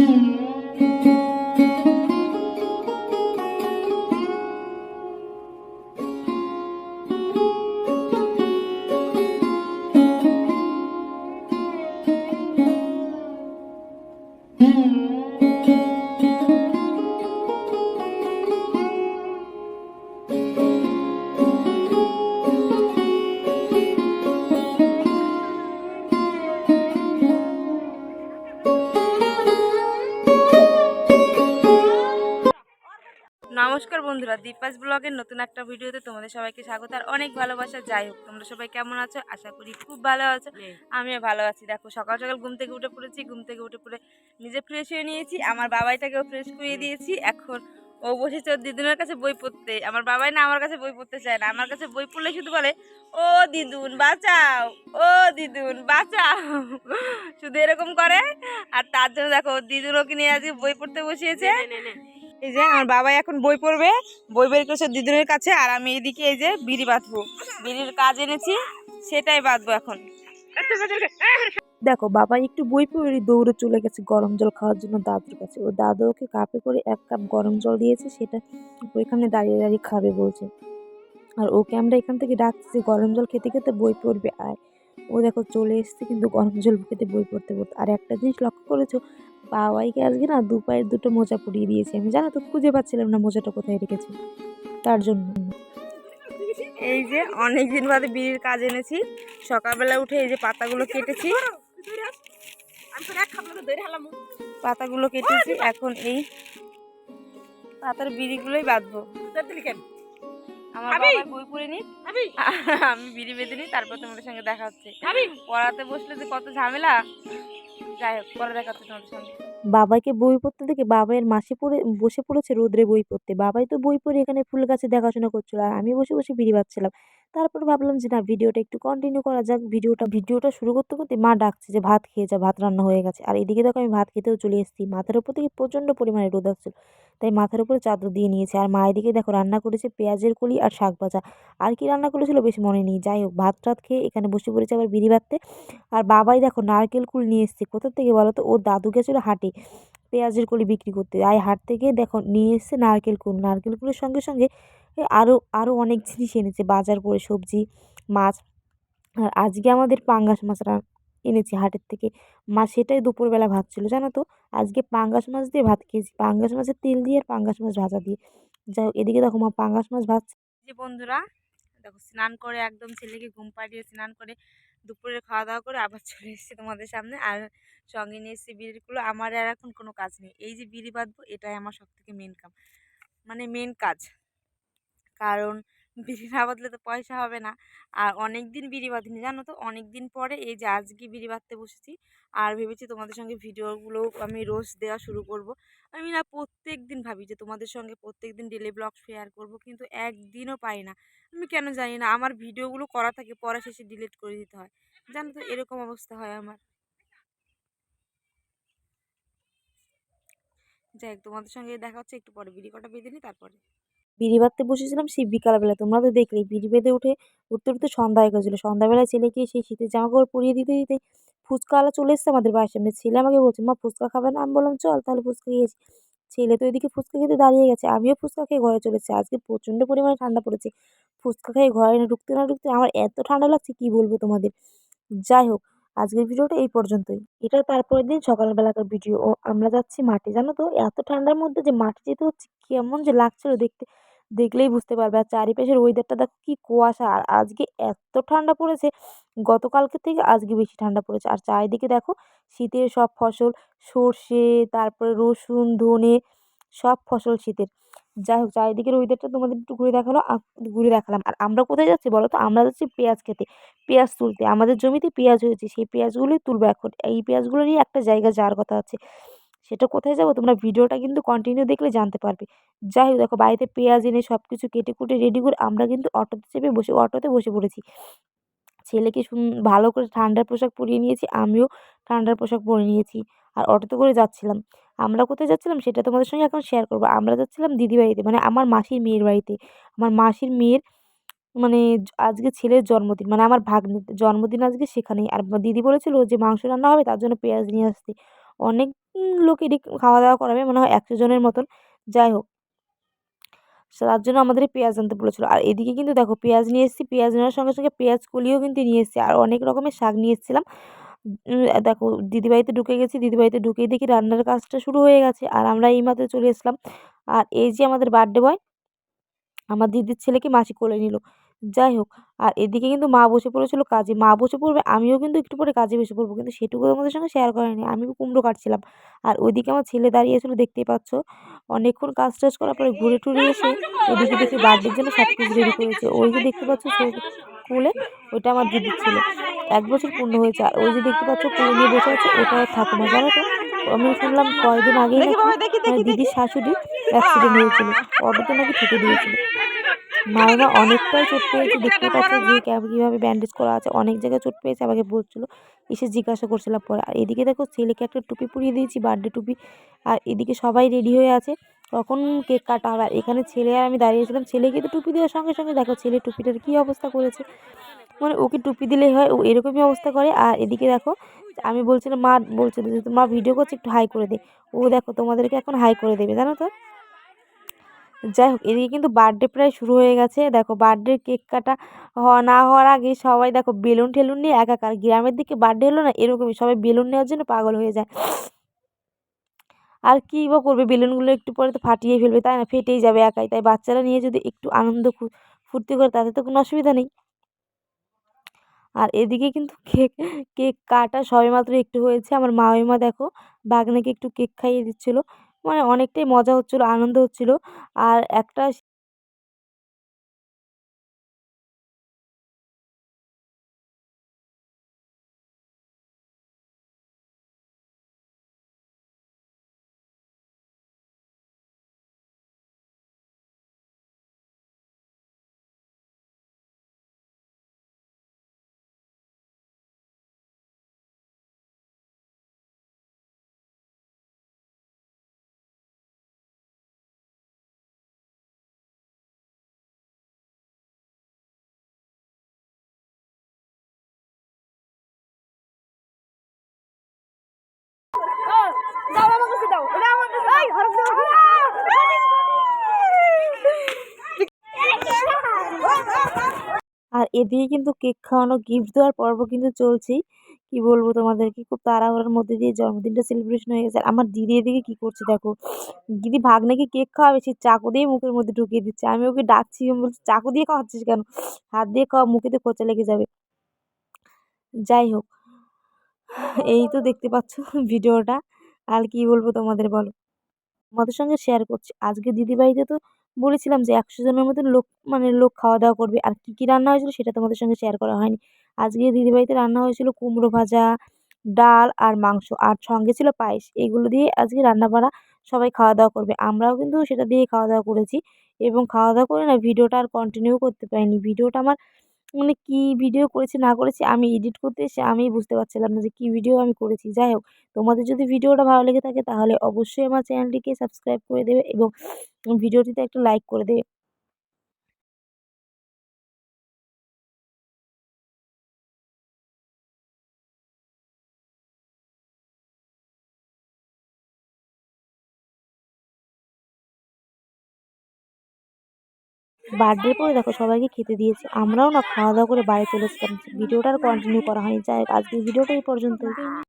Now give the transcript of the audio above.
Mm-hmm. নমস্কার বন্ধুরা দীপাস ব্লগের নতুন একটা ভিডিওতে তোমাদের সবাইকে স্বাগত আর অনেক ভালোবাসা। যাই হোক তোমরা সবাই কেমন আছো? আশা করি খুব ভালো আছো। আমিও ভালো আছি। দেখো সকাল সকাল ঘুম থেকে উঠে পড়েছি ঘুম থেকে উঠে পড়ে নিজে ফ্রেশ হয়ে নিয়েছি। আমার বাবাইটাকেও ফ্রেশ করিয়ে দিয়েছি। এখন ও বসেছে ওর দিদুনের কাছে বই পড়তে। আমার বাবাই না আমার কাছে বই পড়তে চায় না। আমার কাছে বই পড়লে শুধু বলে ও দিদুন বাঁচাও! ও দিদুন বাঁচাও! শুধু এরকম করে। আর তার জন্য দেখো ওর দিদুন ওকে নিয়ে আজকে বই পড়তে বসিয়েছে। এই যে আমার বাবা এখন বই পড়বে, বই বের করেছে দিদুনের কাছে, আর আমি এদিকে এই যে বিড়ি বাঁধবো। বিড়ির কাজ এনেছি, সেটাই বাঁধবো এখন। দেখো, বাবা একটু বই পড়ে দৌড়ে চলে গেছে, গরম জল খাওয়ার জন্য দাদুর কাছে। ও দাদু ওকে কাপে করে এক কাপ গরম জল দিয়েছে, সেটা ওইখানে দাঁড়িয়ে দাঁড়িয়ে খাবে বলছে। আর ওকে আমরা এখান থেকে ডাকছি, গরম জল খেতে খেতে বই পড়বে। আর ও দেখো চলে এসছে কিন্তু গরম জল খেতে বই পড়তে পড়তে। আর একটা জিনিস লক্ষ্য করেছ বাবাইকে আজকে না দু পায়ের দুটো মোজা পরিয়ে দিয়েছি আমি জানো তো খুঁজে পাচ্ছিলাম না মোজাটা কোথায় রেখেছি। তার জন্য। এই যে অনেক দিন বাদে বিড়ির কাজ এনেছি। সকালবেলা উঠে এই যে পাতাগুলো কেটেছি। পাতাগুলো কেটেছি এখন এই পাতার বিড়িগুলোই বাঁধবো। আমার বাবা বই পড়ে নি আমি বিড়ি বেঁধে নিই তারপর তোমাদের সঙ্গে দেখা হচ্ছে। পড়াতে বসলে যে কত ঝামেলা। যাই হোক বাবাকে বই পড়তে দেখে বাবাইয়ের মাসে পড়ে, বসে পড়েছে রোদ্রে বই পড়তে। বাবাই তো বই পড়ে এখানে ফুল গাছে দেখাশোনা করছিল আর আমি বসে বসে বিড়ি বাজছিলাম তারপর ভাবলাম যে না, ভিডিওটা একটু কন্টিনিউ করা যাক। ভিডিওটা ভিডিওটা শুরু করতে করতে মা ডাকছে যে ভাত খেয়ে যা, ভাত রান্না হয়ে গেছে। আর এদিকে দেখো আমি ভাত খেতেও চলে এসেছি। মাথার উপর থেকে প্রচণ্ড পরিমাণে রোদ আসছিল। তাই মাথার উপরে চাদর দিয়ে নিয়েছে। আর মা এদিকে দেখো রান্না করেছে পেঁয়াজের কলি আর শাক ভাজা। আর কি রান্না করেছিল বেশি মনে নেই। যাই হোক, ভাত টাত খেয়ে এখানে বসে পড়েছে আবার বিড়ি বাঁধতে আর বাবাই দেখো নারকেল কুল নিয়ে এসছে। কোথা থেকে বলো তো? ও দাদু গেছিল হাটে। পেঁয়াজের কলি বিক্রি করতে। আর হাট থেকে দেখো নিয়ে এসছে নারকেল কুল নারকেল কুলের সঙ্গে সঙ্গে আরও আরও অনেক জিনিস এনেছে। বাজার করে সবজি, মাছ। আর আজকে আমাদের পাঙ্গাস মাছ এনেছি হাটের থেকে। মা সেটাই দুপুরবেলা ভাত ছিল, জানো তো? আজকে পাঙ্গাস মাছ দিয়ে ভাত খেয়েছি। পাঙ্গাস মাছের তেল দিয়ে আর পাঙ্গাস মাছ ভাজা দিয়ে। যাই হোক, এদিকে দেখো মা পাঙ্গাস মাছ ভাজছে। বন্ধুরা, দেখো স্নান করে একদম ছেলেকে ঘুম পাড়িয়ে স্নান করে দুপুরে খাওয়া দাওয়া করে আবার চলে এসেছি তোমাদের সামনে। আর সঙ্গে নিয়ে এসেছি বিড়িগুলো। আমার আর এখন কোনো কাজ নেই। এই যে বিড়ি বাঁধবো, এটাই আমার সব থেকে মেন কাম। মানে মেন কাজ। কারণ বিড়ি না বাঁধলে তো পয়সা হবে না। আর অনেক দিন বিড়ি বাঁধিনি, জানো তো? অনেক দিন পরে এই যে আজকে বিড়ি বাঁধতে বসেছি। আর ভেবেছি তোমাদের সঙ্গে ভিডিওগুলো আমি রোজ দেওয়া শুরু করব। আমি না প্রত্যেক দিন ভাবি যে তোমাদের সঙ্গে প্রত্যেক দিন ডেলি ব্লগ শেয়ার করব, কিন্তু একদিনও পাই না। আমি কেন জানি না, আমার ভিডিওগুলো করা থাকে পরে শেষে ডিলিট করে দিতে হয়। জানো তো এরকম অবস্থা হয় আমার। যাই তোমাদের সঙ্গে দেখা হচ্ছে, একটু পরে বিড়ি কটা বেঁধে নিই, তারপরে। বিড়ি বাঁধতে বসেছিলাম সেই বিকালবেলা, তোমরা তো দেখলেই, বিড়ি বেঁধে উঠে, উঠতে উঠতে সন্ধ্যা হয়ে গেছিল। সন্ধ্যাবেলায় ছেলেকে সেই শীতের জামা কাপড় পরিয়ে দিতে দিতে ফুচকাওয়ালা চলে এসছে আমাদের বাড়ির সামনে। ছেলে আমাকে বলছে, মা, ফুচকা খাবে না? আমি বললাম, চল তাহলে ফুচকা খেয়েছি ছেলে তো এদিকে ফুচকা খেতে দাঁড়িয়ে গেছে, আমিও ফুচকা খেয়ে ঘরে চলেছি, আজকে প্রচণ্ড পরিমাণে ঠান্ডা পড়েছে, ফুচকা খেয়ে ঘরে ঢুকতে না ঢুকতে আমার এত ঠান্ডা লাগছে কি বলব তোমাদের। যাই হোক, আজকের ভিডিওটা এই পর্যন্তই, এটা তারপরের দিন সকালবেলাকার ভিডিও, ও আমরা যাচ্ছি মাঠে, জানো তো এত ঠান্ডার মধ্যে যে মাঠে যেতে হচ্ছে, কেমন যে লাগছিল দেখতে। দেখলেই বুঝতে পারবে। আর চারিপাশের ওয়েদারটা দেখো কি কুয়াশা। আর আজকে এত ঠান্ডা পড়েছে, গতকালকে থেকে আজকে বেশি ঠান্ডা পড়েছে। আর চারিদিকে দেখো শীতের সব ফসল, সর্ষে, তারপরে রসুন, ধনে, সব ফসল শীতের। যাই হোক, চারিদিকের ওয়েদারটা তোমাদের একটু ঘুরে দেখাল ঘুরে দেখালাম। আর আমরা কোথায় যাচ্ছি বলো তো? আমরা যাচ্ছি পেঁয়াজ খেতে। পেঁয়াজ তুলতে। আমাদের জমিতে পেঁয়াজ হয়েছে। সেই পেঁয়াজগুলোই তুলবো এখন। এই পেঁয়াজগুলোরই একটা জায়গা যাওয়ার কথা আছে। সেটা কোথায় যাব? তোমরা ভিডিওটা কিন্তু কন্টিনিউ দেখলে জানতে পারবে। যাই হোক, দেখো বাড়িতে পেঁয়াজ এনে সব কিছু কেটে কুটে রেডি করে আমরা কিন্তু অটোতে চেপে বসে, অটোতে বসে পড়েছি। ছেলেকে সুন ভালো করে ঠান্ডার পোশাক পরিয়ে নিয়েছি, আমিও ঠান্ডার পোশাক পরে নিয়েছি আর অটোতে করে যাচ্ছিলাম। আমরা কোথায় যাচ্ছিলাম সেটা তোমাদের সঙ্গে এখন শেয়ার করব। আমরা যাচ্ছিলাম দিদি বাড়িতে মানে আমার মাসির মেয়ের বাড়িতে। আমার মাসির মেয়ের মানে আজকে ছেলের জন্মদিন মানে আমার ভাগ্নির জন্মদিন আজকে সেখানেই। আর দিদি বলেছিল যে মাংস রান্না হবে, তার জন্য পেঁয়াজ নিয়ে আসতে। অনেক লোকেরই খাওয়া দাওয়া করাবে মনে হয় একশো জনের মতন। যাই হোক। তার জন্য আমাদের পেঁয়াজ আনতে বলেছিলো। আর এদিকে কিন্তু দেখো পেঁয়াজ নিয়ে এসেছি, পেঁয়াজ নেওয়ার সঙ্গে সঙ্গে পেঁয়াজ কলিও কিন্তু নিয়ে এসেছি। আর অনেক রকমের শাক নিয়ে এসেছিলাম। দেখো দিদিবাড়িতে ঢুকে গেছি দিদিবাড়িতে ঢুকেই দেখি রান্নার কাজটা শুরু হয়ে গেছে। আর আমরা এই মাত্র চলে এসলাম আর এই যে আমাদের বার্থডে বয়, আমার দিদির ছেলেকে মাসি কোলে নিল। যাই হোক আর এদিকে কিন্তু মা বসে পড়েছিল কাজে। মা বসে পড়বে আমিও কিন্তু একটু পরে কাজে বসে পড়ব কিন্তু সেটুকু তোমাদের সঙ্গে শেয়ার করেনি আমি কুমড়ো কাটছিলাম। আর ওইদিকে আমার ছেলে দাঁড়িয়েছিল দেখতেই পাচ্ছ। অনেকক্ষণ কাজ টাজ করার পরে ঘুরে টুরে এসে এদিকে দেখি বার্থডের জন্য সব কিছু রেডি করেছে। ওই যে দেখতে পাচ্ছ কুলে ওইটা আমার দিদির ছিল। এক বছর পূর্ণ হয়েছে আর ওই যে দেখতে পাচ্ছ কুলে নিয়ে বসে আছে ওটা ঠাকুমা। জানো তো আমি শুনলাম কয়েকদিন আগে নাকি মানে দিদির শাশুড়ি অ্যাক্সিডেন্ট হয়েছিল। অটোতে নাকি ঠেকে দিয়েছিল। মায়েরা অনেকটাই চোট পেয়েছে দেখতে পাচ্ছে যে কেমন কীভাবে ব্যান্ডেজ করা আছে। অনেক জায়গায় চোট পেয়েছে আমাকে বলছিলো। এসে জিজ্ঞাসা করছিলাম পরে। আর এদিকে দেখো ছেলেকে একটা টুপি পরিয়ে দিয়েছি বার্থডে টুপি। আর এদিকে সবাই রেডি হয়ে আছে। তখন কেক কাটা হবে? আর এখানে ছেলে আর আমি দাঁড়িয়েছিলাম ছেলেকে তো টুপি দেওয়ার সঙ্গে সঙ্গে দেখো ছেলে টুপিটার কী অবস্থা করেছে। মানে ওকে টুপি দিলেই হয় ও এরকমই অবস্থা করে। আর এদিকে দেখো আমি বলছিলাম মা বলছিল যে মা ভিডিও করছে একটু হাই করে দে। ও দেখো তোমাদেরকে এখন হাই করে দেবে জানো তো? যাই হোক এদিকে কিন্তু বার্থডে প্রায় শুরু হয়ে গেছে। দেখো বার্থডে কেক কাটা হওয়া না হওয়ার আগে সবাই দেখো বেলুন ঠেলুন নিয়ে একাকার। গ্রামের দিকে বার্থডে হলো না, এরকমই সবাই বেলুন নেওয়ার জন্য পাগল হয়ে যায়। আর কী বা করবে, বেলুনগুলো একটু পরে তো ফাটিয়ে ফেলবে, তাই না? ফেটেই যাবে একাই। তাই বাচ্চারা নিয়ে যদি একটু আনন্দ ফুর্তি করে, তাতে তো কোনো অসুবিধা নেই। আর এদিকে কিন্তু কেক কেক কাটা সবেমাত্র একটু হয়েছে। আমার মামিমা দেখো, বাগনাকে একটু কেক খাইয়ে দিচ্ছিল। মানে অনেকটাই মজা হচ্ছিল আনন্দ হচ্ছিল। আর একটা আর এদিকে কিন্তু কেক খাওয়ানো গিফট দেওয়ার পর্ব কিন্তু চলছেই কি বলব তোমাদেরকে? খুব তাড়াহুড়ার মধ্যে দিয়ে জন্মদিনটা সেলিব্রেশন হয়ে গেছে। আর আমার দিদি এদিকে কি করছে দেখো? দিদি ভাগ্নেকে কেক খাওয়াবে, সে চাকু দিয়ে মুখের মধ্যে ঢুকিয়ে দিচ্ছে। আমি ওকে ডাকছি বলছি, চাকু দিয়ে খাওয়াচ্ছিস কেন? হাত দিয়ে খাওয়া মুখেতে খোঁচা লেগে যাবে। যাই হোক, এই তো দেখতে পাচ্ছ ভিডিওটা। আর কি বলব তোমাদের বলো? তোমাদের সঙ্গে শেয়ার করছি। আজকে দিদিবাড়িতে তো বলেছিলাম যে একশো জনের মতন লোক মানে লোক খাওয়া দাওয়া করবে। আর কী কী রান্না হয়েছিল সেটা তোমাদের সঙ্গে শেয়ার করা হয়নি। আজকে দিদিবাড়িতে রান্না হয়েছিল কুমড়ো ভাজা, ডাল আর মাংস। আর সঙ্গে ছিল পায়েস। এগুলো দিয়ে আজকে রান্না বাড়া সবাই খাওয়া দাওয়া করবে। আমরাও কিন্তু সেটা দিয়ে খাওয়া দাওয়া করেছি। এবং খাওয়া দাওয়া করে না, ভিডিওটা আর কন্টিনিউ করতে পারিনি। ভিডিওটা আমার মানে কী ভিডিও করেছি, না করেছি, আমি এডিট করতে এসে আমি বুঝতে পারছিলাম না যে কী ভিডিও আমি করেছি। যাই হোক, তোমাদের যদি ভিডিওটা ভালো লেগে থাকে তাহলে অবশ্যই আমার চ্যানেলটিকে সাবস্ক্রাইব করে দেবে এবং ভিডিওটিতে একটা লাইক করে দেবে। বার্থডের পরে দেখো, সবাইকে খেতে দিয়েছে। আমরাও না খাওয়া দাওয়া করে বাড়ি চলে এসেছিলাম। ভিডিওটা আর কন্টিনিউ করা হয়নি। যাই হোক, আজকের ভিডিওটা এই পর্যন্ত